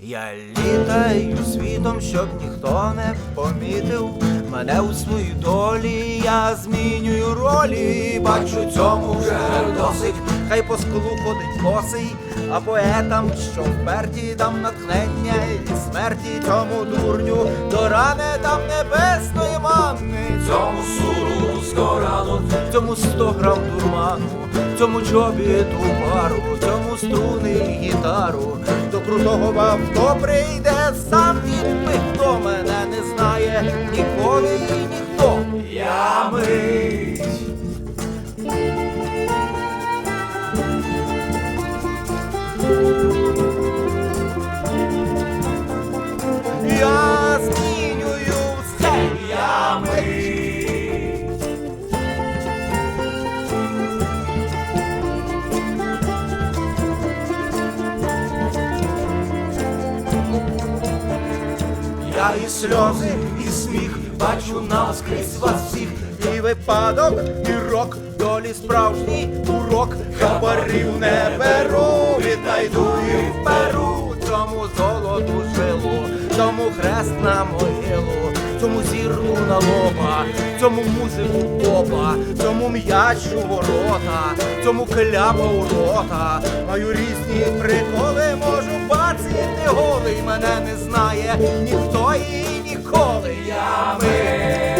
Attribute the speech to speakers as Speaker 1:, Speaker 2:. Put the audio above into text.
Speaker 1: Я літаю світом, щоб ніхто не помітив. Мене у своїй долі, я змінюю ролі, бачу цьому вже досить, хай по склу ходить косий, а поетам, що вперті дам натхнення і смерті цьому дурню, до рани там небесної цьому сто грам дурману, цьому чобіту пару, цьому струни і гітару, до крутого в авто прийде сам він хто мене не знає, ніколи і ніхто. Я мить. Я і сльози, і сміх. Бачу наскрізь вас всіх, і випадок, і рок, долі справжній урок, хабарів не беру, віднайду і вперу, цьому золоту жилу, цьому хрест на могилу, цьому зірку на лоба, цьому музику попа, цьому м'яч у ворота, цьому кляпа у рота, маю різні приколи, можу бацити мене не знає ніхто і ніколи. Я ми.